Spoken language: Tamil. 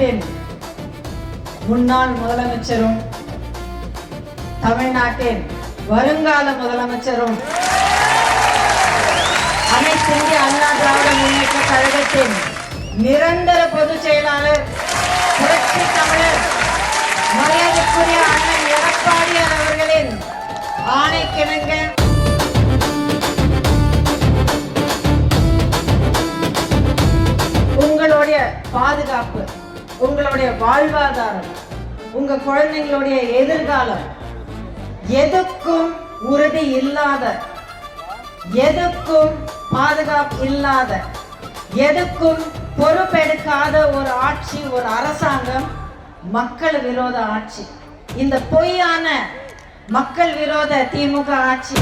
தமிழ்நாட்டின் முன்னாள் முதலமைச்சரும் தமிழ்நாட்டின் வருங்கால முதலமைச்சரும் அனைத்து இந்திய அண்ணா திராவிட முன்னேற்ற கழகத்தின் நிரந்தர பொதுச் செயலாளர் புரட்சி தமிழர் மரியாதைக்குரிய அண்ணன் எடப்பாடியார் அவர்களின் ஆணைக்கிணங்க. உங்களுடைய பாதுகாப்பு உங்களுடைய வாழ்வாதாரம் உங்க குழந்தைங்களுடைய எதிர்காலம் எதுக்கும் உறுதி இல்லாத எதுக்கும் பாதுகாப்பு இல்லாத எதுக்கும் பொறுப்பெடுக்காத ஒரு ஆட்சி ஒரு அரசாங்கம் மக்கள் விரோத ஆட்சி. இந்த பொய்யான மக்கள் விரோத திமுக ஆட்சி